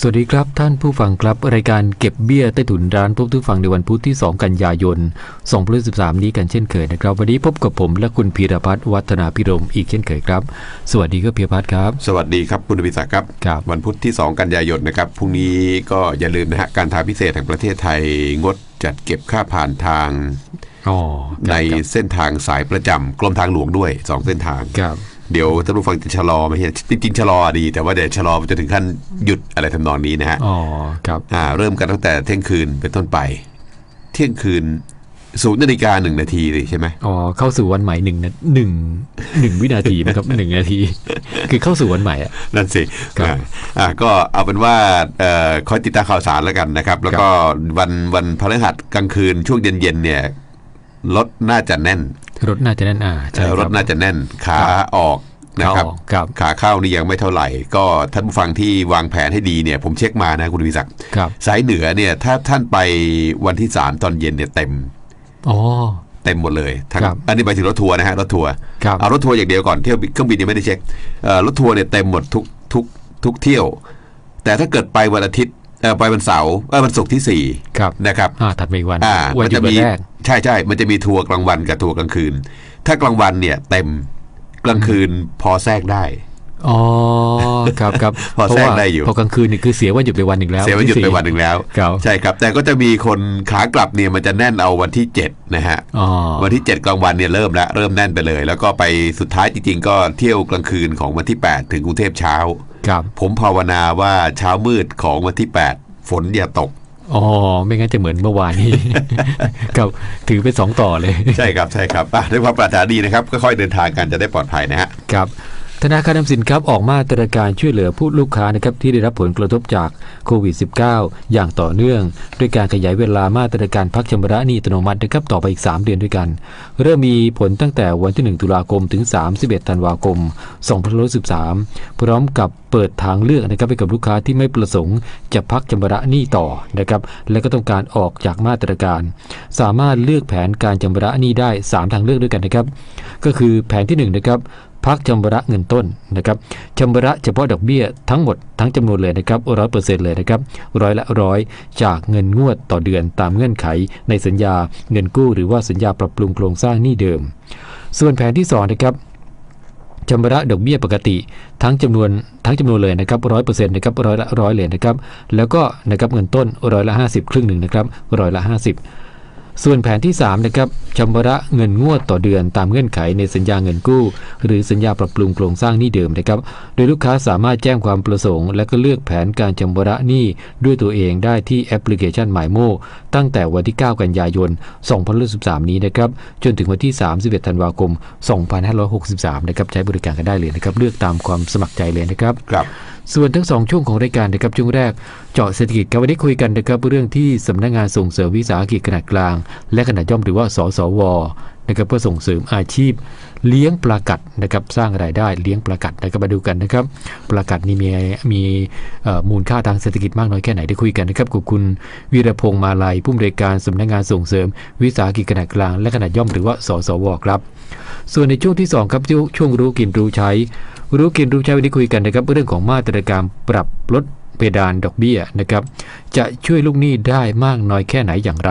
สวัสดีครับท่านผู้ฟังครับ รายการเก็บเบี้ยใต้ถุนร้านพบทุกฟังในวันพุธที่ 2 กันยายน2013นี้กันเช่นเคยนะครับ วันนี้พบกับผมและคุณพีรพัฒน์วัฒนาพิรมอีกเช่นเคยครับ สวัสดีครับพีรพัฒน์ครับ สวัสดีครับคุณอภิศักดิ์ครับครับ วันพุธที่ 2 กันยายนนะครับพรุ่งนี้ก็อย่าลืมนะฮะการทางพิเศษแห่งประเทศไทยงดจัดเก็บค่าผ่านทางอ๋อในเส้นทางสายประจำกรมทางหลวงด้วย 2 เส้นทางครับ เดี๋ยวท่านผู้ฟังจะชะลอไหมฮะจริงๆชะลอดีแต่ว่าเดี๋ยวชะลอจนถึงขั้นหยุดอะไรทำนองนี้นะฮะอ๋อครับอ่าเริ่มกันตั้งแต่เที่ยงคืนเป็นต้นไป เที่ยงคืนศูนย์นาฬิกาหนึ่งนาทีเลยใช่ไหมอ๋อเข้าสู่วันใหม่หนึ่งนะหนึ่งหนึ่งวินาทีนะครับหนึ่งนาที คือเข้าสู่วันใหม่อะนั่นสิครับอ่าอ่าก็เอาเป็นว่าเอ่อคอยติดตามข่าวสารแล้วกันนะครับ แล้วก็วันวันพฤหัสกลางคืนช่วงเย็นๆเนี่ยรถน่าจะแน่น รถน่าจะแน่นอ่าใช่เอ่อครรัถบน่าจะแน่นขาออกนะครับขาออกครับขาเข้านี่ยังไม่เท่าไหร่ ก็ท่านผู้ฟังที่วางแผนให้ดีเนี่ยผมเช็คมานะคุณวิศักดิ์ครับสายเหนือเนี่ยถ้าท่านไปวันที่สามตอนเย็นเนี่ยเต็มอ๋อเต็มหมดเลยทั้งครับอันนี้ไปถึงรถทัวร์นะฮะรถทัวร์ครับเอารถทัวร์อย่างเดียวก่อนเที่ยวบินเครื่องบินยังไม่ได้เช็คเอ่อรถทัวร์เนี่ยเต็มหมดทุกทุกทุกเที่ยว แต่ถ้าเกิดไปวันอาทิตย์ เอ่อไปวันเสาร์เออวันศุกร์ที่สี่ครับนะครับอ่าถัดมาอีกวันอ่าวันมันหยุจะดวัมีนแรกใช่ใช่มันจะมีทัวร์กลางวันกับทัวร์กลางคืน ถ้ากลางวันเนี่ยเต็มกลางคืนพอแทรกได้อ๋อครับครับพอเพราะแทรกว่าได้อยู่พอกลางคืนนี่คือเสียวันหยุดไปวันหนึ่งแล้วเสียวันหยุดที่ไปสี่วันหนึ่งแล้วครับใช่ครับ แต่ก็จะมีคนขากลับเนี่ยมันจะแน่นเอาวันที่7นะฮะอ๋อวันที่ 7 กลางวันเนี่ยเริ่มแล้วเริ่มแน่นไปเลย แล้วก็ไปสุดท้ายจริงๆ ก็เที่ยวกลางคืนของวันที่ 8 ถึงกรุงเทพเช้า ครับผมภาวนาว่าเช้ามืดของวันที่ 8 ฝนอย่าตกอ๋อไม่งั้นจะเหมือนเมื่อวานนี้ครับถือเป็นสองต่อเลย ใช่ครับใช่ครับอะด้วยความปรารถนาดีนะครับก็ค่อยๆเดินทางกันจะได้ปลอดภัยนะฮะครับ ธนาคารออมสินครับออกมาตรการช่วยเหลือผู้ลูกค้านะครับที่ได้รับผลกระทบจากโควิด -19 อย่างต่อเนื่อง ด้วยการขยายเวลามาตรการพักชำระหนี้อัตโนมัตินะครับต่อไปอีก 3 เดือนด้วยกัน เริ่มมีผลตั้งแต่วันที่ 1 ตุลาคมถึง 31 ธันวาคม 2513 พร้อมกับเปิดทางเลือกนะครับให้กับลูกค้าที่ไม่ประสงค์จะพักชำระหนี้ต่อนะครับและก็ต้องการออกจากมาตรการ สามารถเลือกแผนการชำระหนี้ได้ 3 ทางเลือกด้วยกันนะครับก็คือแผนที่1นะครับ พักชำระเงินต้นนะครับชำระเฉพาะดอกเบี้ยทั้งหมดทั้งจำนวนเลยนะครับร้อยเปอร์เซ็นต์เลยนะครับร้อยละร้อยจากเงินงวดต่อเดือนตามเงื่อนไข ในสัญญาเงินกู้หรือว่าสัญญาปรับปรุงโครงสร้างหนี้เดิม ส่วนแผนที่2นะครับชำระดอกเบี้ยปกติ ทั้งจำนวนทั้งจำนวนเลยนะครับร้อยเปอร์เซ็นต์นะครับร้อยละร้อยเลยนะครับแล้วก็นะครับเงินต้นร้อยละห้าสิบครึ่งหนึ่งนะครับร้อยละห้า ส่วนแผนที่ 3 นะครับชำระเงินงวดต่อเดือนตามเงื่อนไขในสัญญาเงินกู้ หรือสัญญาปรับปรุงโครงสร้างหนี้เดิมนะครับ โดยลูกค้าสามารถแจ้งความประสงค์ และก็เลือกแผนการชำระหนี้ด้วยตัวเองได้ที่แอปพลิเคชันหมายโมตั้งแต่วันที่ 9 กันยายน 2013 นี้นะครับ จนถึงวันที่ 31 ธันวาคม 2563 นะครับ ใช้บริการกันได้เลยนะครับ เลือกตามความสมัครใจเลยนะครับครับ ส่วนทั้งสองช่วงของรายการนะครับช่วงแรก เจาะเศรษฐกิจครับวันนี้คุยกันนะครับเรื่องที่สำนักงานส่งเสริมวิสาหกิจขนาดกลาง และขนาดย่อมหรือว่าสสวนะครับเพื่อส่งเสริมอาชีพ เลี้ยงปลากัดนะครับสร้างรายได้เลี้ยงปลากัดนะครับมาดูกันนะครับปลากัดนี่มีมีมูลค่าทางเศรษฐกิจมากน้อยแค่ไหนได้คุยกันนะครับกับคุณวีรพงษ์มาลัยผู้อำนการสำนักงานส่งเสริม วิสาหกิจขนาดกลาง และขนาดย่อมหรือว่าสสวครับ ส่วนในช่วงที่2ครับช่วงรู้กินรู้ใช้ รู้กินรู้ใช้วันนี้คุยกันนะครับเรื่องของมาตรการปรับลด เพดานดอกเบี้ยนะครับ จะช่วยลูกหนี้ได้มากน้อยแค่ไหนอย่างไร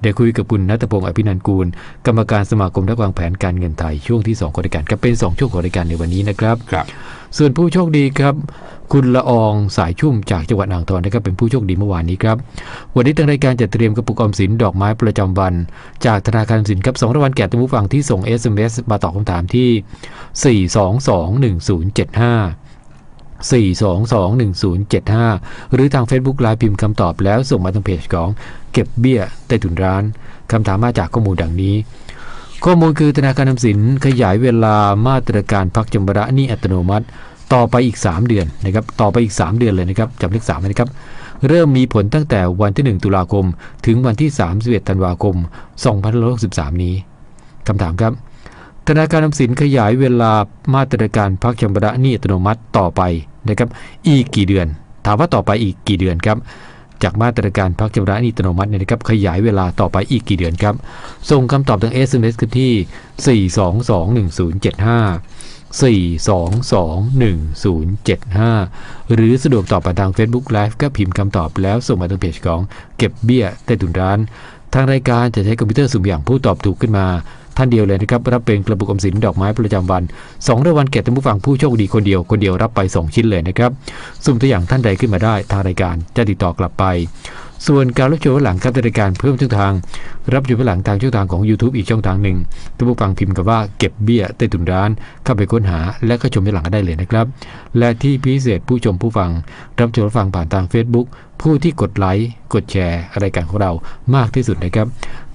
เดี๋ยวคุยกับคุณนัทพงศ์อภินันท์กูล กรรมการสมาคมนักวางแผนการเงินไทยช่วงที่2ของรายการครับเป็น 2 ช่วงของรายการในวันนี้นะครับครับ ส่วนผู้โชคดีครับ คุณละอองสายชุ่มจากจังหวัดอ่างทองนะครับเป็นผู้โชคดีเมื่อวานนี้ครับ วันนี้ทางรายการจะเตรียมกระปุกออมสินดอกไม้ประจำวัน จากธนาคารออมสินครับสองรางวัลแก่ท่านผู้ฟังที่ส่ง SMS มาตอบคำถามที่ 4221075 4221075 หรือทาง Facebook ไลน์พิมพ์คำตอบแล้วส่งมาทางเพจของเก็บเบี้ยใต้ถุนร้านคำถามมาจากข้อมูลดังนี้ ข้อมูลคือธนาคารออมสินขยายเวลามาตรการพักชำระหนี้อัตโนมัติ ต่อไปอีก 3 เดือนนะครับต่อไปอีก 3 เดือนเลยนะครับจำเลข3นะครับเริ่มมีผลตั้งแต่วันที่ 1 ตุลาคม ถึงวันที่ 31 ธันวาคม 2563 นี้คำถามครับธนาคารออมสินขยายเวลามาตรการพักชำระหนี้อัตโนมัติต่อไป นะครับอีกกี่เดือน ถามว่าต่อไปอีกกี่เดือนครับจากมาตรการพักชำระหนี้อัตโนมัติเนี่ยนะครับขยายเวลาต่อไปอีกกี่เดือนครับ ส่งคำตอบทาง SMS คือที่ 4221075 4221075 หรือสะดวกตอบผ่านทาง Facebook Live ก็พิมพ์คำตอบแล้วส่งมาทางเพจของเก็บเบี้ยใต้ถุนร้าน ทางรายการจะใช้คอมพิวเตอร์สุ่มอย่างผู้ตอบถูกขึ้นมา ท่านเดียวเลยนะครับรับเป็นกระปุกออมสินดอกไม้ประจำวัน2รางวัลแก่ท่านผู้ฟังผู้โชคดีคนเดียวคนเดียวรับไป 2 ชิ้นเลยนะครับสุ่มตัวอย่างท่านใดขึ้นมาได้ทางรายการจะติดต่อกลับไป ส่วนการรับชมหลังครับรายการเพิ่มช่องทาง รับชมหลังทางช่องทางของ YouTube อีกช่องทางหนึ่งท่านผู้ฟังพิมพ์กับว่าเก็บเบี้ยใต้ถุนร้านเข้าไปค้นหา และก็ชมย้อนหลังได้เลยนะครับ และที่พิเศษผู้ชมผู้ฟัง รับชมรับฟังผ่านทาง Facebook ผู้ที่กดไลค์กดแชร์ รายการของเรามากที่สุดนะครับ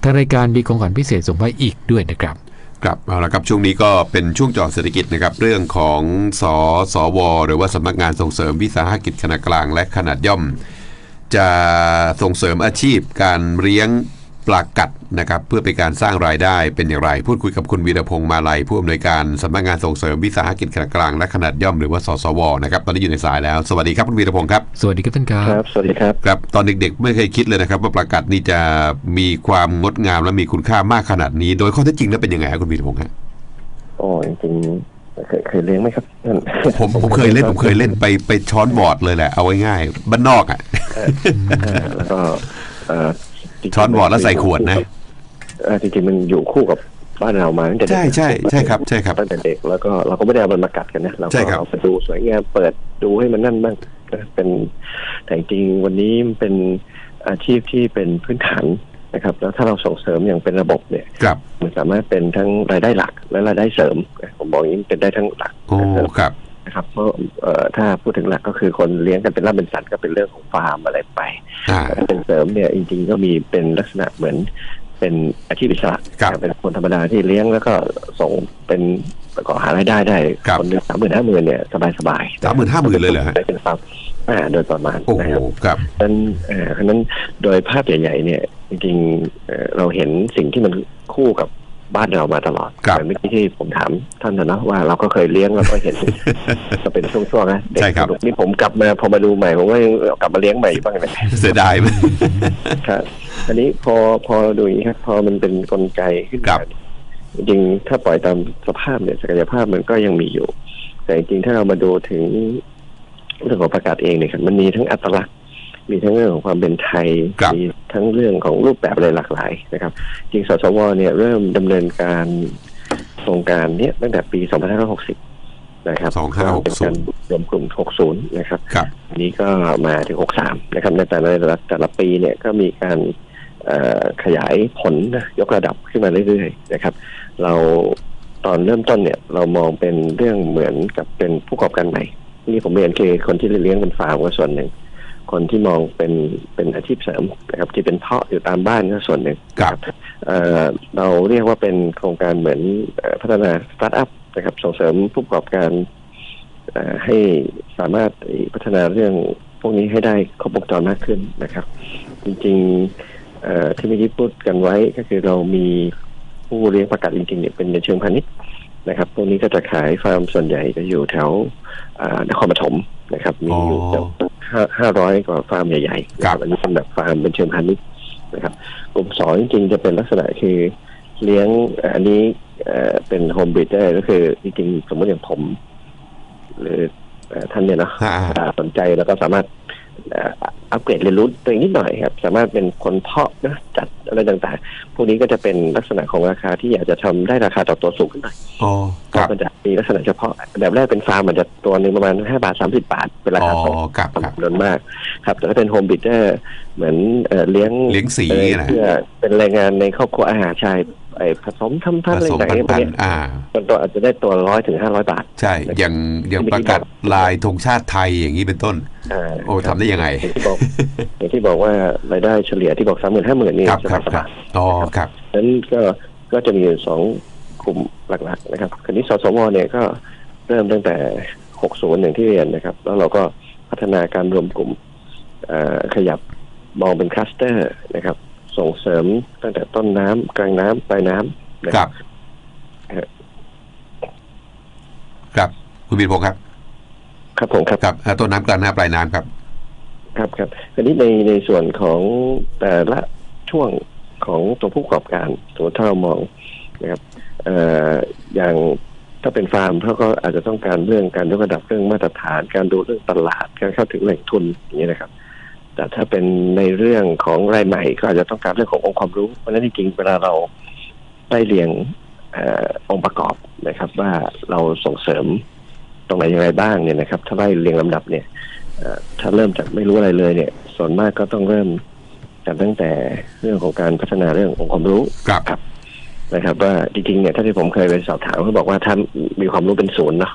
ทางรายการมีของขวัญพิเศษส่งไว้อีกด้วยนะครับครับเอาละครับช่วงนี้ก็เป็นช่วงจอเศรษฐกิจนะครับเรื่องของสสว หรือว่าสำนักงานส่งเสริมวิสาหกิจขนาดกลางและขนาดย่อม จะส่งเสริมอาชีพการเลี้ยงปลากัดนะครับเพื่อเป็นการสร้างรายได้เป็นอย่างไร พูดคุยกับคุณวีรพงษ์มาลัยผู้อำนวยการสำนักงานส่งเสริมวิสาหกิจขนาดกลางและขนาดย่อมหรือว่าสสวนะครับตอนนี้อยู่ในสายแล้ว สวัสดีครับคุณวีรพงษ์ครับสวัสดีครับท่านครับครับสวัสดีครับครับตอนเด็กๆ ไม่เคยคิดเลยนะครับ ว่าปลากัดนี่จะมีความงดงามและมีคุณค่ามากขนาดนี้ โดยข้อเท็จจริงแล้วเป็นยังไงครับคุณวีรพงษ์ฮะโอ้จริงๆ เคยเคยเลี้ยงไหมครับท่านผมผมเคยเล่นผมเคยเล่นไปไปช้อนบอร์ดเลยแหละ เอาไว้ง่ายบ้านนอกอะอ่าแล้วก็เอ่อจริงๆช้อนบอร์ดแล้วใส่ขวดนะ เอ่อจริงๆมันอยู่คู่กับบ้านเรามาตั้งแต่เด็กใช่ใช่ใช่ครับใช่ครับตั้งแต่เด็กแล้วก็เราก็ไม่ได้เอามันมากัดกันนะเราใช่ก็ครับ เอาไปดูสวยงามเปิดดูให้มันนั่นบ้างนะเป็นแต่จริงๆวันนี้มันเป็นอาชีพที่เป็นพื้นฐานนะครับ แล้วถ้าเราส่งเสริมอย่างเป็นระบบเนี่ย ครับ มันสามารถเป็นทั้งรายได้หลักและรายได้เสริมนะผ มบอกอย่างนี้มันเป็นได้ทั้งหลักโอ้และเสริมครับนะครับเพราะเอ่อถ้าพูดถึงหลักก็คือคนเลี้ยงกันเป็นร่ำเป็นสันก็เป็นเรื่องของฟาร์มอะไรไปอ่าแต่ถ้าเป็นเสริมเนี่ยจริงๆก็มีเป็นลักษณะเหมือนเป็นอาชีพอิสระครับเป็นคนธรรมดาที่เลี้ยงแล้วก็ส่งเป็นแล้วก็หารายได้ได้ครับคนหนึ่งสามหมื่นห้าหมื่นเนี่ยสบายสบายสามหมื่นห้าหมื่นเลยเหรอฮะได้เป็นฟาร์มอ่าโดยประมาณโอ้โหนะครับครับดังนั้นเอ่อเพราะฉะนั้นโดยภาพใหญ่ๆเนี่ยจริงๆเอ่อเราเห็นสิ่งที่มันคู่กับ บ้านเรามาตลอดครับเหมือนเมื่อกี้ที่ผมถามท่านนะเนอะว่าเราก็เคยเลี้ยงเราก็เห็น ก็เป็นช่วงๆนะเด็กใช่ครับ สนุกนี่ผมกลับมาพอมาดูใหม่ผมก็ยังกลับมาเลี้ยงใหม่อยู่บ้างเลยเสียดายไหมครับอันนี้พอพอดูอย่างนี้ครับ พอมันเป็นกลไกขึ้นครัมาบ จริงๆถ้าปล่อยตามสภาพเนี่ยศักยภาพมันก็ยังมีอยู่ แต่จริงๆถ้าเรามาดูถึงเรื่องของประกาศเองเนี่ยครับมันมีทั้งอัตลักษณ์ มีทั้งเรื่องของความเป็นไทยครับมีทั้งเรื่องของรูปแบบอะไรหลากหลายนะครับ จริงสสวเนี่ยเริ่มดำเนินการโครงการเนี้ยตั้งแต่ปี 2560 นะครับ2560เป็นการรวมกลุ่ม 60 นะครับครับอันนี้ก็มาถึง 63 นะครับ ในแต่ละแต่ละปีเนี่ยก็มีการเอ่อขยายผลนะยกระดับขึ้นมาเรื่อยๆนะครับ เราตอนเริ่มต้นเนี่ยเรามองเป็นเรื่องเหมือนกับเป็นผู้ประกอบการใหม่นี่ผมเรียนคือคนที่เลี้ยงเป็นฟาร์มก็ส่วนหนึ่ง คนที่มองเป็นเป็นอาชีพเสริมนะครับที่เป็นเพาะอยู่ตามบ้านก็ส่วนหนึ่งครับเอ่อเราเรียกว่าเป็นโครงการเหมือนเอ่อพัฒนาสตาร์ทอัพนะครับส่งเสริมผู้ประกอบการเอ่อให้สามารถพัฒนาเรื่องพวกนี้ให้ได้ครบวงจรมากขึ้นนะครับ จริงๆเอ่อที่เมื่อกี้พูดกันไว้ก็คือเรามีผู้เลี้ยงประกาศจริงๆเนี่ยเป็นในเชิงพาณิชย์ นะครับพวกนี้ก็จะขายฟาร์มส่วนใหญ่จะอยู่แถวอ่านครปฐมนะครับ มีอยู่อ๋อห้าห้าร้อยกว่าฟาร์มใหญ่ๆนะครับอันนี้เป็นแบบฟาร์มเป็นเชิงพาณิชย์นะครับ กลุ่มสองจริงๆจะเป็นลักษณะคือเลี้ยงเอ่ออันนี้เอ่อเป็นโฮมบริดได้ก็คือจริงๆสมมติอย่างผม หรือเอ่อท่านเนี่ยเนาะอ่าอ่าสนใจแล้วก็สามารถเอ่ออัปเกรดเรียนรู้ตัวเองนิดหน่อยครับ สามารถเป็นคนเพาะนะจัดอะไรต่างๆ พวกนี้ก็จะเป็นลักษณะของราคาที่อยากจะทำได้ราคาต่อตัวสูงขึ้นหน่อยอ๋อเพครับราะมันจะมีลักษณะเฉพาะแบบแรกเป็นฟาร์มมันจะตัวหนึ่งประมาณห้าบาทสามสิบาท เป็นราอ๋อคาส่งครับครับจำนวนมากครับ แต่ถ้าเป็นโฮมบิดเดอร์เหมือนเอ่อเลี้ยงเลี้ยงสีเอ่อนะเพื่อเป็นแรงงานในครอบครัวอาหารชายไอ้ ผสมทำผพันธุ์อะไรสมต่างพันๆธุ์พันพวกเนี้ยธุ์อ่ามันตัวอาจจะได้ตัวร้อยถึงห้าร้อยบาท ใช่ อย่างอย่างประกาศลายธงชาติไทยอย่างนี้เป็นต้นอ่าโอ้ทำได้ยังไงอย่างที่บอกอย่างที่บอกว่ารายได้เฉลี่ยที่บอกสามหมื่นห้าหมื่นนี่ครับครับสครับายอ๋อครับๆนั้นก็ก็จะมีอยู่สองกลุ่มหลักๆนะครับคราวนี้สสวเนี่ยก็เริ่มตั้งแต่หกศูนย์อย่างที่เรียนนะครับ แล้วเราก็พัฒนาการรวมกลุ่มเอ่อขยับมองเป็นคลัสเตอร์นะครับ ส่งเสริมตั้งแต่ต้นน้ำกลางน้ำปลายน้ำนะคครัรับ บ ครับคุณบีรพงษ์ครับครับผมครับครับอ่าต้นน้ำกลางน้ำปลายน้ำครับ ครับครับอันนี้ในในส่วนของแต่ละช่วงของตัวผู้ประกอบการสมมติถ้าเรามองนะครับเอ่ออย่างถ้าเป็นฟาร์มเขาก็อาจจะต้องการเรื่องการยกระดับเรื่องมาตรฐาน การดูเรื่องตลาดการเข้าถึงแหล่งทุนอย่างนี้ยนะครับ แต่ถ้าเป็นในเรื่องของรายใหม่ก็อาจจะต้องการเรื่องขององค์ความรู้ เพราะฉะนั้นจริงๆเวลาเราได้เรียงเออองค์ประกอบนะครับ ว่าเราส่งเสริมตรงไหนอย่างไรบ้างเนี่ยนะครับ ถ้าไล่เรียงลำดับเนี่ยเอ่อถ้าเริ่มจากไม่รู้อะไรเลยเนี่ย ส่วนมากก็ต้องเริ่มจากตั้งแต่เรื่องของการพัฒนาเรื่ององค์ความรู้ครับครับ นะครับ ว่าจริงๆเนี่ยถ้าที่ผมเคยไปสอบถามเขาบอกว่าถ้ามีความรู้เป็นศูนย์เนาะ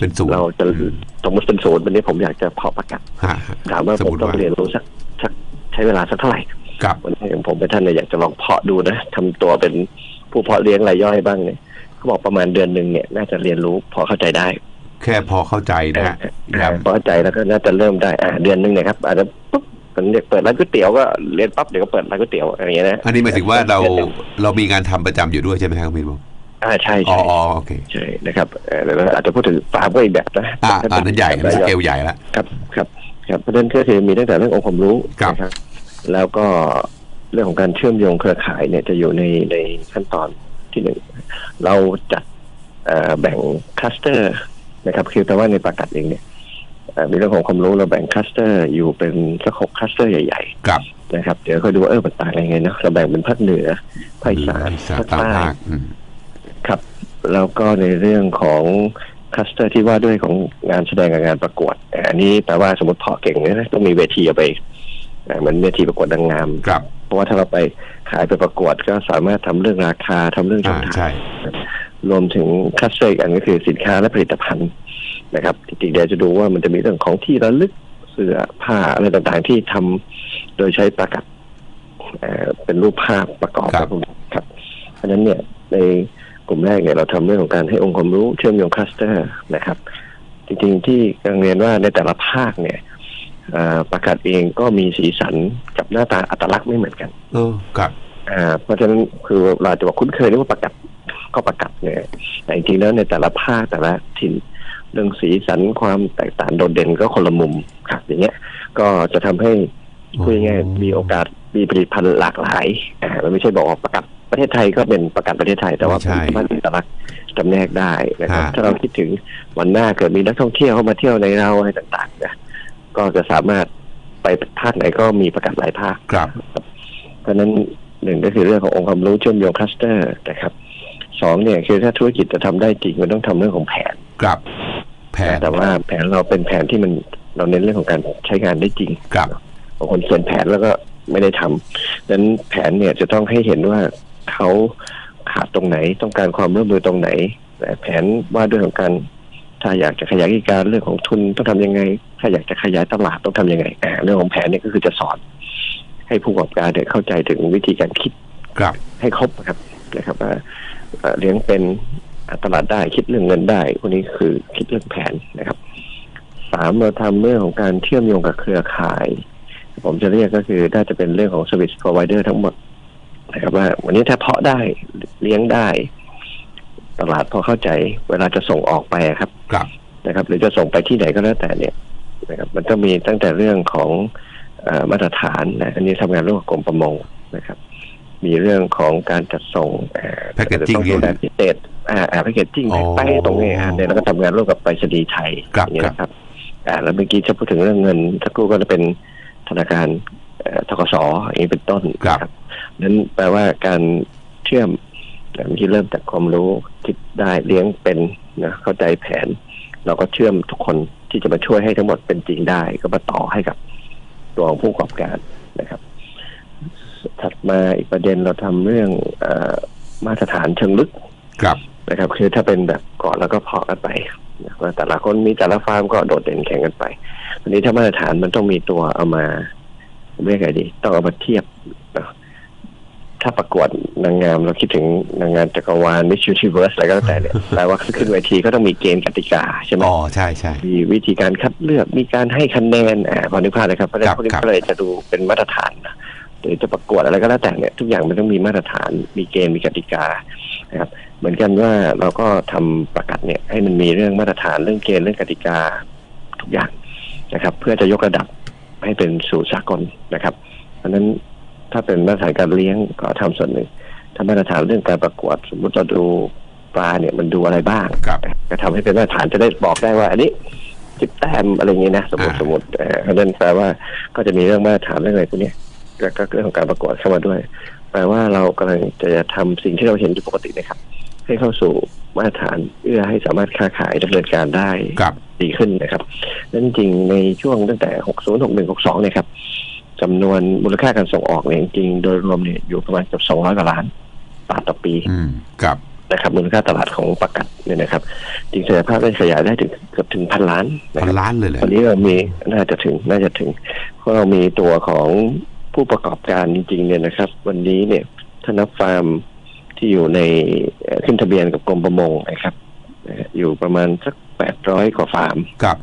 เป็นศูนย์เราจะอืมสมมติเป็นศูนย์วันนี้ผมอยากจะเพาะประกัดฮะถามว่าสมผมมุติต้องว่าเรียนรู้สักสักใช้เวลาสักเท่าไหร่ครับวันนี้ผมเป็นท่านเนี่ยอยากจะลองเพาะดูนะทำตัวเป็นผู้เพาะเลี้ยงรายย่อยบ้างเนี่ยเขาบอกประมาณเดือนหนึ่งเนี่ยน่าจะเรียนรู้พอเข้าใจได้ แค่พอเข้าใจนะฮะอ่าพอเข้าใจแล้วก็น่าจะเริ่มได้อ่าเดือนหนึ่งเนี่ยครับอาจจะปุ๊บ มันเรียกเปิดร้านก๋วยเตี๋ยวก็เรียนปั๊บเดี๋ยวก็เปิดร้านก๋วยเตี๋ยวอะไรอย่างเงี้ยนะอันนี้หมายถึงว่าเราเรามีงานทำประจำอยู่ด้วยใช่ไหมครับคุณมินบอกอ่าใช่อ๋อใช่อ๋อโอเคใช่นะครับเอ่อแล้วอาจจะพูดถึงฟาร์มก็อีกแบบนะอ่าอันนั้นใหญ่อันนั้นสเกลใหญ่ละครับครับครับเพราะฉะนั้นก็คือมีตั้งแต่เรื่ององค์ความรู้ครับนะครับ แล้วก็เรื่องของการเชื่อมโยงเครือข่ายเนี่ยจะอยู่ในในขั้นตอนที่หนึ่งเราจัดเอ่อแบ่งคลัสเตอร์นะครับ คือแต่ว่าในประกาศเองเนี่ย เอ่อมีเรื่องของความรู้เราแบ่งคลัสเตอร์อยู่เป็นสักหกคลัสเตอร์ใหญ่ครับๆนะครับเดี๋ยวค่อยดูว่าเออมันต่างยังไงเนาะเราแบ่งเป็นภาคเหนือภาคอีสานอีสานภาคตามใต้ภาคอืมครับ แล้วก็ในเรื่องของคลัสเตอร์ที่ว่าด้วยของงานแสดงกับงานประกวดอ่าอันนี้แปลว่าสมมติเพาะเก่งเนี่ยนะต้องมีเวทีเอาไปอ่าเหมันเวทีประกวดนางงามครับเพราะว่าถ้าเราไปขายไปประกวดก็สามารถทำเรื่องราคาทำเรื่องช่อ่าองทางใช่รวมถึงคัสเตอร์อีกอันก็คือสินค้าและผลิตภัณฑ์ นะครับจริงๆเดี๋ยวจะดูว่ามันจะมีเรื่องของที่ระลึกเสื้อผ้าอะไรต่างๆที่ทำโดยใช้ประกัดเอ่อเป็นรูปภาพประกอบครับพวกนี้ครับเพราะฉะนั้นเนี่ยในกลุ่มแรกเนี่ยเราทำเรื่องของการให้องค์ความรู้เชื่อมโยงคลัสเตอร์นะครับ จริงๆที่กำลังเรียนว่าในแต่ละภาคเนี่ยเอ่อประกาศเองก็มีสีสันกับหน้าตาอัตลักษณ์ไม่เหมือนกันเออครับอ่าเพราะฉะนั้นคือเราจะบอกคุ้นเคยเรียกว่าประกัดก็ประกัดเนี่ยแต่จริงๆแล้วในแต่ละภาคแต่ละถิ่น เรื่องสีสันความแตกต่างโดดเด่นก็คนละมุมครับอย่างเงี้ย ก็จะทำให้อ๋อพูดง่ายๆมีโอกาสมีผลิตภัณฑ์หลากหลายอ่ามันไม่ใช่บอกว่าประกัดประเทศไทยก็เป็นประกัดประเทศไทยแต่ว่าไม่ใช่มันอัตลักษณ์จำแนกได้นะครับฮะถ้าเราคิดถึงวันหน้าเกิดมีนักท่องเที่ยวเข้ามาเที่ยวในเราอะไรต่างๆนะก็จะสามารถไปภาคไหนก็มีประกัดหลายภาคครับ เพราะฉะนั้นหนึ่งก็คือเรื่องขององค์ความรู้เชื่อมโยงคลัสเตอร์นะครับสองเนี่ยคือถ้าธุรกิจจะทำได้จริงมันต้องทำเรื่องของแผนครับ แผนแต่ว่าแผนเราเป็นแผนที่มันเราเน้นเรื่องของการใช้งานได้จริงครับบางคนเขียนแผนแล้วก็ไม่ได้ทำดังนั้นแผนเนี่ยจะต้องให้เห็นว่าเขาขาดตรงไหนต้องการความร่วมมือตรงไหนแต่แผนว่าด้วยของการถ้าอยากจะขยายกิจการเรื่องของทุนต้องทำยังไง ถ้าอยากจะขยายตลาดต้องทำยังไงอ่าเรื่องของแผนเนี่ยก็คือจะสอน ให้ผู้ประกอบการเนี่ยเข้าใจถึงวิธีการคิดครับ ให้ครบนะครับนะครับว่าเอ่อเลี้ยงเป็นอ่า ตลาดได้คิดเรื่องเงินได้พวกนี้คือคิดเรื่องแผนนะครับสามเราทำเรื่องของการเชื่อมโยงกับเครือข่าย ผมจะเรียกก็คือน่าจะเป็นเรื่องของ service provider ทั้งหมดนะครับว่าวันนี้ถ้าเพาะได้เลี้ยงได้ ตลาดพอเข้าใจ เวลาจะส่งออกไปอะครับครับนะครับ หรือจะส่งไปที่ไหนก็แล้วแต่เนี่ยนะครับ มันก็มีตั้งแต่เรื่องของเออมาตรฐานนะอันนี้ทำงานร่วมกับกรมประมงนะครับ มีเรื่องของการจัดส่งเอ่อ Packaging ต้องดูแลพิเศษอ่าอ่าแพคเกจจิ้งอ๋อไปตรงนี้อะเนี่ยแล้วก็ทำงานร่วมกับไปรษณีย์ไทยครับอย่างเงี้ยนะครับอ่าแล้วเมื่อกี้จะพูดถึงเรื่องเงินสักครู่ก็จะเป็นธนาคารเอ่อทกสอย่างนี้เป็นต้นครับนะนั้นแปลว่าการเชื่อมเมื่อกี้เริ่มจากความรู้คิดได้เลี้ยงเป็นนะเข้าใจแผน เราก็เชื่อมทุกคนที่จะมาช่วยให้ทั้งหมดเป็นจริงได้ ก็มาต่อให้กับตัวของผู้ประกอบการนะครับ ถัดมาอีกประเด็นเราทำเรื่องเออมาตรฐานเชิงลึกครับนะครับ คือถ้าเป็นแบบเกาะแล้วก็เพาะกันไปนะว่าแต่ละคนมีแต่ละฟาร์มก็โดดเด่นแข่งกันไปอันนี้ถ้ามาตรฐานมันต้องมีตัวเอามาเรียกไงดี ต้องเอามาเทียบนะถ้าประกวดนางงามเราคิดถึงนางงามจักรวาลมิชชูทีเวิร์สอะไรก็แล้วแต่เนี่ยแปลว่าขึ้นเวทีก็ต้องมีเกณฑ์กติกาใช่ไหมอ๋อใช่ใช่มีวิธีการคัดเลือกมีการให้คะแนนอ่าพอนึกภาพเลยครับเพราะฉะนั้ครันบพวกนี้ครับก็เลยจะดูเป็นมาตรฐานนะ หรือจะประกวดอะไรก็แล้วแต่เนี่ยทุกอย่างมันต้องมีมาตรฐานมีเกณฑ์มีกติกานะครับเหมือนกันว่าเราก็ทำประกาศเนี่ยให้มันมีเรื่องมาตรฐานเรื่องเกณฑ์เรื่องกติกาทุกอย่างนะครับ เพื่อจะยกระดับให้เป็นสู่สากลนะครับ เพราะฉะนั้นถ้าเป็นมาตรฐานการเลี้ยงก็ทำส่วนหนึ่ง ถ้ามาตรฐานเรื่องการประกวด สมมุติเราดูปลาเนี่ยมันดูอะไรบ้างครับก็ทำให้เป็นมาตรฐานจะได้บอกได้ว่าอันนี้สิบแต้มอะไรอย่างเงี้ยนะสมมติอ่าสมมติเอ่อเพราะฉะนั้นแปลว่าก็จะมีเรื่องมาตรฐานเรื่องอะไรพวกเนี้ ยแล้วก็เรื่องของการประกวดเข้ามาด้วย แปลว่าเรากำลังจะทำสิ่งที่เราเห็นอยู่ปกตินะครับ ให้เข้าสู่มาตรฐานเอื้อให้สามารถค้าขายดำเนินการได้ครับดีขึ้นนะครับนั่นจริงๆในช่วงตั้งแต่ 60 61 62 เนี่ยครับจำนวนมูลค่าการส่งออกเนี่ยจริงๆโดยรวมเนี่ยอยู่ประมาณเกือบ200กว่าล้านบาทต่อปีอืมครับนะครับมูลค่าตลาดของประกัดเนี่ยนะครับ จริงศักยภาพได้ขยายได้ถึงเกือบถึงพันล้านนะพัคนรับล้านเลยเหรอวันนี้เรามีน่าจะถึงน่าจะถึงเพราะเรามีตัวของ ผู้ประกอบการจริงๆเนี่ยนะครับ วันนี้เนี่ยถ้านับฟาร์มที่อยู่ในเอ่อขึ้นทะเบียนกับกรมประมงนะครับนะฮะอยู่ประมาณสักแปดร้อยกว่าฟาร์มครับ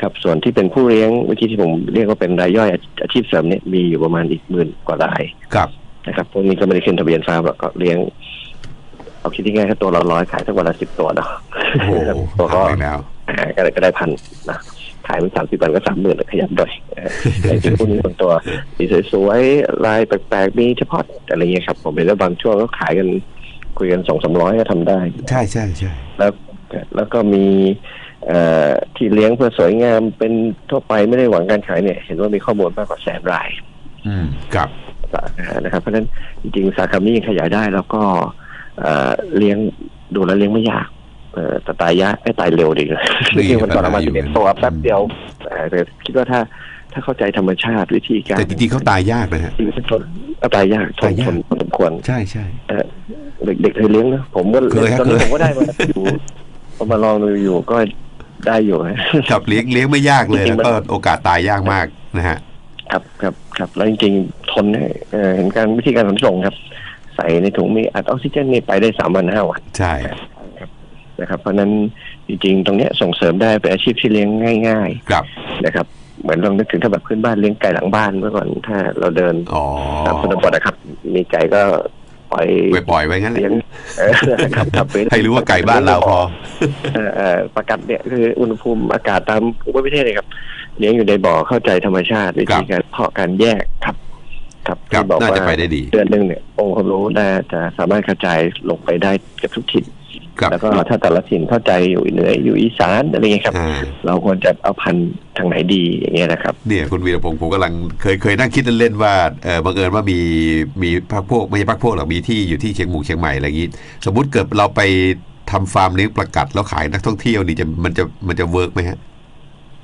ครับส่วนที่เป็นผู้เลี้ยงเมื่อกี้ที่ผมเรียกว่าเป็นรายย่อยอาชีพเสริมเนี่ยมีอยู่ประมาณอีกหมื่นกว่ารายครับนะครับพวกนี้ก็ไม่ได้ขึ้นทะเบียนฟาร์มหรอกก็เลี้ยงเอาคิดง่ายๆแค่ตัวละร้อยขายสักวันละสิบตัวเนาะโอ้โหตัวก็ทำไปแล้วอ่าก็ได้ก็ได้พันนะ ขายมันสามสิบวันก็สามหมื่นขยันหน่อยเออแต่จริงๆพวกนี้บางตัวสีสวยๆลายแปลกๆมีเฉพาะอะไรเงี้ยครับ ผมเห็นแล้วบางช่วงก็ขายกันคุยกันสองสามร้อยก็ทำได้ ใช่ใช่ใช่แล้วแล้วก็มีเอ่อที่เลี้ยงเพื่อสวยงามเป็นทั่วไปไม่ได้หวังการขายเนี่ย เห็นว่ามีข้อมูลมากกว่าแสนราย อืมครับนะครับ เพราะฉะนั้นจริงๆอุตสาหกรรมนี้ยังขยายได้แล้วก็เอ่อเลี้ยงดูแลวเลี้ยงไม่ยาก เอ่อแต่ตายยากไม่ตายเร็วดีเลยนี่เลี้ยงมันตอนออกมาอยู่สิบเอ็ดนะตัวแป๊บเดียวเอ่อแต่คิดว่าถ้าถ้าเข้าใจธรรมชาติวิธีการแต่จริงๆเขาตายยากนะฮะชีวิตทนก็ตายยากทนตายยากทนพอสมควรใช่ใช่เอ่อเด็กๆเคยเลี้ยงนะผมก็เคยครับตอนนี้เคยผมก็ได้มาอยู่ผมมาลองดูอยู่ก็ได้อยู่ฮะครับเลี้ยงเลี้ยงไม่ยากเลยจริงๆแล้วก็มันโอกาสตายยากมากนะฮะครับครับครับแล้วจริงๆทนเนี่ยเอ่อเห็นการวิธีการขนส่งครับ ใส่ในถุงมีอัดออกซิเจนนี่ไปได้สามวันห้าวันใช่ นะครับ เพราะฉะนั้นจริงๆ ตรงเนี้ยส่งเสริมได้เป็นอาชีพที่เลี้ยงง่ายครับๆนะครับเหมือนลองนึกถึงถ้าแบบพื้นบ้านเลี้ยงไก่หลังบ้านเมื่อก่อนถ้าเราเดินอ๋อตามชนบทนะครับ มีไก่ก็ปล่อยไปปล่อยไว้งั้นแหละเลี้ยงเออครับครับให้รู้ว่าไก่บ้านเราพอเอ่อเอ่อประกัดเนี่ยคืออุณหภูมิอากาศตามภูมิประเทศเลยครับ เลี้ยงอยู่ในบ่อเข้าใจธรรมชาติวิธีการเพาะการแยกครับ ครับครับที่บอกน่าว่าจะไปได้ดีเดือนหนึ่งเนี่ยองค์ความรู้น่าจะสามารถกระจายลงไปได้เกับทุกถิ่นครับ แล้วก็ถ้าแต่ละถิ่นเข้าใจอยู่เหนืออยู่อีสานอะไรเงี้ยครับอ่าเราควรจะเอาพันธุ์ทางไหนดีอย่างเงี้ยนะครับเนี่ยคุณวีรพงศ์ผมกำลังเคยเคยนั่งคิดเล่นๆว่าเออบังเอิญว่ามีมีพักพวกไม่ใช่พักพวกหรอกมีที่อยู่ที่เชียงหมูเชียงใหม่อะไรอย่างงี้ สมมุติเกิดเราไปทำฟาร์มเลี้ยงประกัดแล้วขายนักท่องเที่ยวนี่จะมันจะมันจะเวิร์กไหมฮะ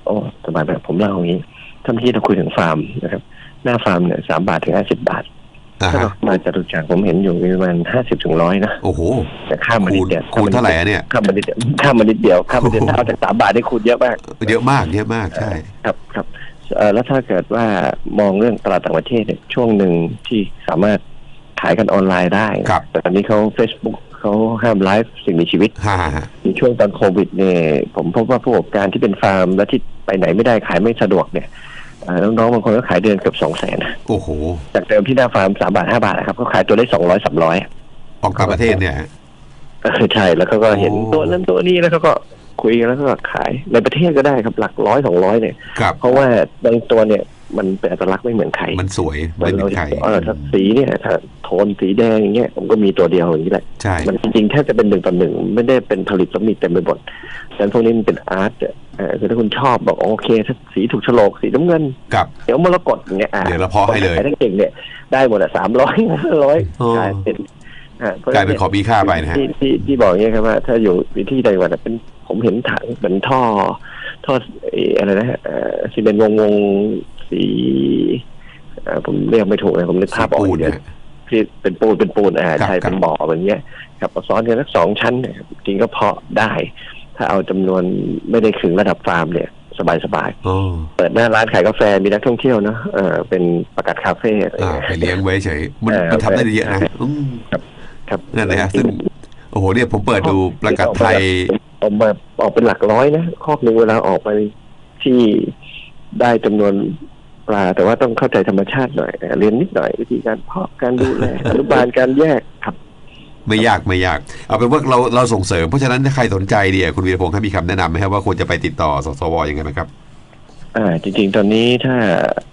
โอ้สบายแบบผมเล่าอย่างนี้ท่านที่เราคุยถึงฟาร์มนะครับ หน้าฟาร์มเนี่ยสามบาทถึงห้าสิบาทอ่า ถ้าฮะเรามาจตุจักรผมเห็นอยู่มีประมาณห้าสิบถึงร้อยนะโอ้โหแต่ค่ามันคูนิณดเดียวคูณเท่าไหร่อะเนี่ยค่ามันนิดเดียวค่ามันนิดเดียวค่ามันนิดเดียวถ้าเอาจากสามบาทได้คูณเยอะมากเยอะมากเยอะมากใช่ครับครับเอ่อแล้วถ้าเกิดว่ามองเรื่องตลาดต่างประเทศเนี่ยช่วงหนึ่งที่สามารถขายกันออนไลน์ได้ครับแต่ตอนนี้เขา Facebook เขาห้ามไลฟ์สิ่งมีชีวิตฮ่าฮ่าฮ่าในช่วงตอนโควิดเนี่ยผมพบว่าผู้ประกอบการที่เป็นฟาร์มและที่ไปไหนไม่ได้ขายไม่สะดวกเนี่ยเอ่อ น้องๆบางคนก็ขายเดือนเกือบสองแสนโอ้โห จากเดิมที่หน้าฟาร์มสามบาทห้าบาทนะครับเขาขายตัวได้สองร้อยสามร้อยออกต่างประเทศเนี่ยฮะใช่แล้วเขาก็เห็นโอ้ตัวนั้นตัวนี้แล้วเขาก็คุยกันแล้วก็ขายในประเทศก็ได้ครับหลักร้อยสองร้อยเนี่ยครับเพราะว่าบางตัวเนี่ย มันเป็นอัตลักษณ์ไม่เหมือนใครมันสวยเหมืไม่อนเหมืเราอนใครเออถ้าสีเนี่ยถ้าโทนสีแดงอย่างเงี้ยผมก็มีตัวเดียวอย่างนี้แหละใช่มันจริงๆแทบจะเป็นหนึ่งต่อหนึ่งไม่ได้เป็นผลิตแล้วมีเต็มไปหมดดังนั้นพวกนี้มันเป็นอาร์ตอะเออคือถ้าคุณชอบบอกโอเค ถ้าสีถูกโฉลกสีน้ำเงินครับเดี๋ยวมรกตอย่างเงี้ยอะเดี๋ยวเราเพาะให้เลยขายทั้งเก่งเนี่ยได้หมดอะสามร้อยห้าร้อยโอ้กลายเป็นอะพระกลายเป็นของมีค่าไปนะฮะที่ที่ที่บอกอย่างเงี้ยครับว่า ถ้าอยู่วิธีใดวันอะเป็นผมเห็นถังเหมือนท่อท่อเอ่ออะไรนะเอ่อซีเมนต์วงวงๆ สีเอ่อผมเรียกไม่ถูกเลยผมนึกภาพออกปูนเดี๋ยวเนี่ยที่เป็นปูนเป็นปูนอ่าครับใช่ครับเป็นบ่อแบบเนี้ยครับเอาซ้อนกันสักสองชั้นเนี่ยครับจริงก็เพาะได้ ถ้าเอาจำนวนไม่ได้ถึงระดับฟาร์มเนี่ยสบายสบายอ๋อๆเปิดหน้าร้านขายกาแฟมีนักท่องเที่ยวเนอะเออเป็นประกาศคาเฟ่อะไรอ่าเงี้ยไปเลี้ยงไว้เฉยมันเออมันทำได้เยอะนะใช่อืมครับนั่นเลยฮะซึ่งโอ้โหเนี่ยผมเปิดดูประกาศไทยออกมาออกเป็นหลักร้อยนะคอกหนึ่งเวลาออกไปที่ได้จำนวน ปลา แต่ว่าต้องเข้าใจธรรมชาติหน่อยเรียนนิดหน่อยวิธีการเพาะการดูแลอนุบาลการแยกครับ ไม่ยากไม่ยาก เอาเป็นว่าเราเราส่งเสริมเพราะฉะนั้นถ้าใครสนใจเนี่ยคุณวีรพงศ์ให้มีคำแนะนำไหมครับว่าควรจะไปติดต่อสสวยังไงไหมครับ อ่า จริง ๆ ตอนนี้ถ้า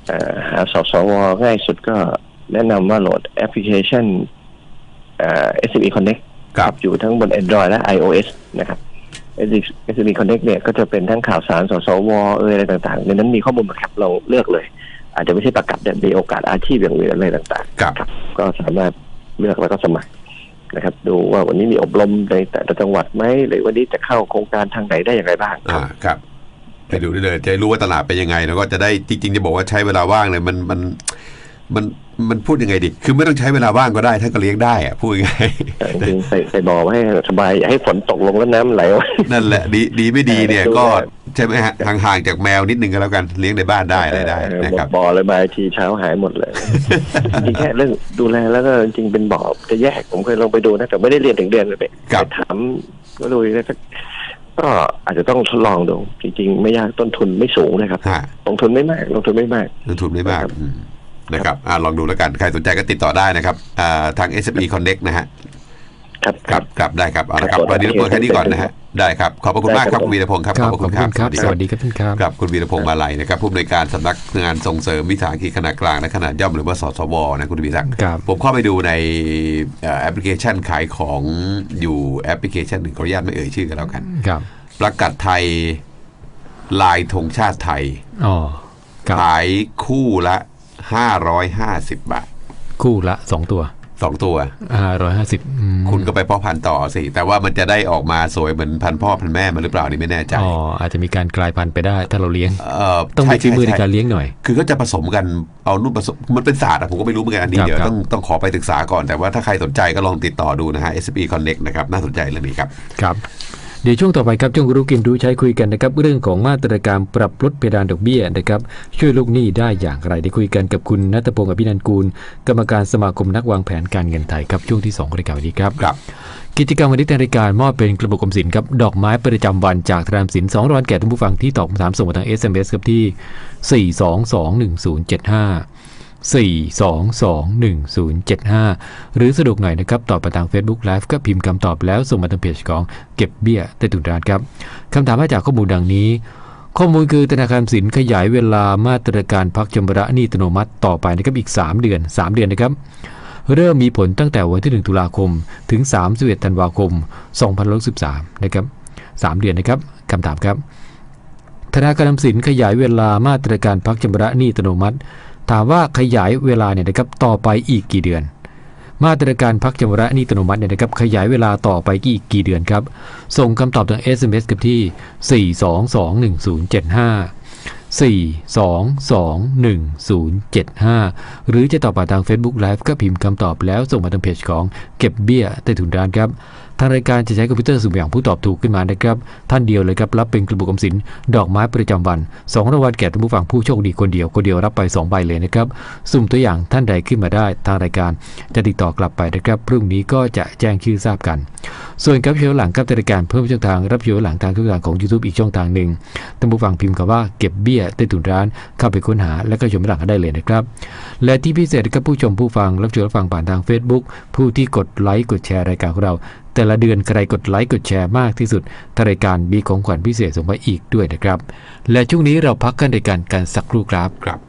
เอ่อหาสสวง่ายสุดก็แนะนำว่าโหลดแอปพลิเคชันเอ่อ SME Connect ครับ อยู่ทั้งบน Android และ iOS นะครับ SME Connect เนี่ยก็จะเป็นทั้งข่าวสารสสวเอยอะไรต่างๆ ในนั้นมีข้อมูลหมดครับเราเลือกเลย อาจจะไม่ใช่ประกาศแต่มีโอกาสอาชีพอย่างอื่นอะไรต่างๆครับครับก็สามารถเลือกแล้วก็สมัครนะครับ ดูว่าวันนี้มีอบรมในแต่ละจังหวัดไหมหรือวันนี้จะเข้าโครงการทางไหนได้อย่างไรบ้างคอ่ารับครับไปดูได้เลยจะได้รู้ว่าตลาดเป็นยังไงแล้วก็จะได้จริงๆจะบอกว่าใช้เวลาว่างเลยมันมัน มันมันพูดยังไงดิคือไม่ต้องใช้เวลาว่างก็ได้ ถ้าก็เลี้ยงได้อะพูดยังไงแต่จริงๆใส่ใส่บ่อไว้ให้สบายอย่าให้ฝนตกลงแล้วน้ำไหลออกมานั่นแหละดีดีไม่ดีเนี่ยดูแลก็ใช่ไหมฮะห่างๆจากแมวนิดนึงก็แล้วกันเลี้ยงในบ้านได้อะไรได้เออนะครับบ่อเลยมาทีเช้าหายหมดเลยจริงๆแค่เรื่องดูแลแล้วก็จริงๆเป็นบ่อจะแยกผมเคยลองไปดูนะแต่ไม่ได้เรียนถึงเดือนเลยไปครับไปถามก็ดูนะสักก็อาจจะต้องทดลองดูจริง ๆ ไม่ยากต้นทุนไม่สูงนะครับฮะลงทุนไม่มาก ลงทุนไม่มากลงทุนไม่มากครับอืม นะครับอ่าลองดูแล้วกัน ใครสนใจก็ติดต่อได้นะครับอ่าทาง SME Connect นะฮะครับครับครับได้ครับเอาละครับครับวันนี้รบกวนแค่นี้ก่อนนะฮะได้ครับขอบพระคุณมากครับคุณวีรพงศ์ครับครับขอบขคุอบณคุณครับสครัวัสดีครับท่านครับครับคุณวีรพงศ์มาลัยนะครับผู้อำนวยการสำนักงานส่งเสริมวิสาหกิจขนาดกลางและขนาดย่อมหรือว่าสสวนะคุณวีศักดิ์ครับผมเข้าไปดูในเอ่อแอปพลิเคชันขายของอยู่แอปพลิเคชันหนึ่งขออนุญาตไม่เอ่ยชื่อกันแล้วกันครับประกาศไทยลายธงชาติไทยอ๋อครับขายคู่ละ 550 บาท คู่ละสองตัวสองตัว อ่าร้อยห้าสิบคุณก็ไปเพาะพันธุ์ต่อสิ แต่ว่ามันจะได้ออกมาสวยเหมือนพันธุ์พ่อพันธุ์แม่มันหรือเปล่านี่ไม่แน่ใจ อ๋อ อาจจะมีการกลายพันธุ์ไปได้ถ้าเราเลี้ยง เอ่อต้องมีใช่ฝีมือในใช่การเลี้ยงหน่อย คือก็จะผสมกัน เอานุ่นผสม มันเป็นศาสตร์อะผมก็ไม่รู้เหมือนกันอันนี้ครับเดี๋ยวครับต้องต้องขอไปศึกษาก่อน แต่ว่าถ้าใครสนใจก็ลองติดต่อดูนะฮะ SB Connect นะครับ น่าสนใจเรื่องนี้ครับ ครับ เดี๋ยวช่วงต่อไปครับช่วงรู้กินรู้ใช้คุยกันนะครับเรื่องของมาตรการปรับลดเพดานดอกเบี้ยนะครับช่วยลูกหนี้ได้อย่างไรได้คุยกันกับคุณนัทพงศ์อภินันท์กูล กรรมการสมาคมนักวางแผนการเงินไทยครับช่วงที่2ของรายการวันนี้ครับครับ กิจกรรมวันนี้ในรายการมอบเป็นกระปุกออมสินครับดอกไม้ประจำวันจากธนาคารออมสิน2รางวัลแก่ท่านผู้ฟังที่ตอบคำถามส่งมาทาง SMS ครับที่ 4221075 4221075 หรือสะดวกหน่อยนะครับตอบมาทาง Facebook Live ก็พิมพ์คำตอบแล้วส่งมาทางเพจของเก็บเบี้ยใต้ถุนร้านครับคำถามมาจากข้อมูลดังนี้ ข้อมูลคือธนาคารสินขยายเวลามาตรการพักชำระหนี้อัตโนมัติต่อไปนะครับอีก 3 เดือน 3 เดือนนะครับเริ่มมีผลตั้งแต่วันที่ 1 ตุลาคม ถึง 31 ธันวาคม2563นะครับ 3 เดือนนะครับคำถามครับ ธนาคารสินขยายเวลามาตรการพักชำระหนี้อัตโนมัติ ถามว่าขยายเวลาเนี่ยนะครับต่อไปอีกกี่เดือน มาตรการพักชำระหนี้อัตโนมัติเนี่ยนะครับขยายเวลาต่อไปอีกกี่เดือนครับ ส่งคำตอบทาง SMS กับที่ 4221075 4221075 หรือจะตอบผ่านทาง Facebook Live ก็พิมพ์คำตอบแล้วส่งมาทางเพจของเก็บเบี้ยใต้ถุนร้านครับ ทางรายการจะใช้คอมพิวเตอร์สุ่มอย่างผู้ตอบถูกขึ้นมานะครับ ท่านเดียวเลยครับรับเป็นกระปุกอมสินดอกไม้ประจำวัน2รางวัลแก่ท่านผู้ฟังผู้โชคดีคนเดียวคนเดียวรับไป 2 ใบเลยนะครับสุ่มตัวอย่างท่านใดขึ้นมาได้ ทางรายการจะติดต่อกลับไปนะครับพรุ่งนี้ก็จะแจ้งชื่อทราบกัน ส่วนครับเชียวหลังกับรายการเพิ่มช่องทางรับเชียวหลังทางทุกทางของ YouTube อีกช่องทางหนึ่งท่านผู้ฟังพิมพ์คำว่าเก็บเบี้ยใต้ถุนร้านเข้าไปค้นหาและก็ชมหลังกันได้เลยนะครับ และที่พิเศษนะครับผู้ชมผู้ฟังรับชมรับฟังผ่านทาง Facebook ผู้ที่กดไลค์กดแชร์รายการของเรา แต่ละเดือนใครกดไลค์กดแชร์มากที่สุดทรายการมีของขวัญพิเศษส่งมาอีกด้วยนะครับ และช่วงนี้เราพักกันในการการสักครู่ครับครับ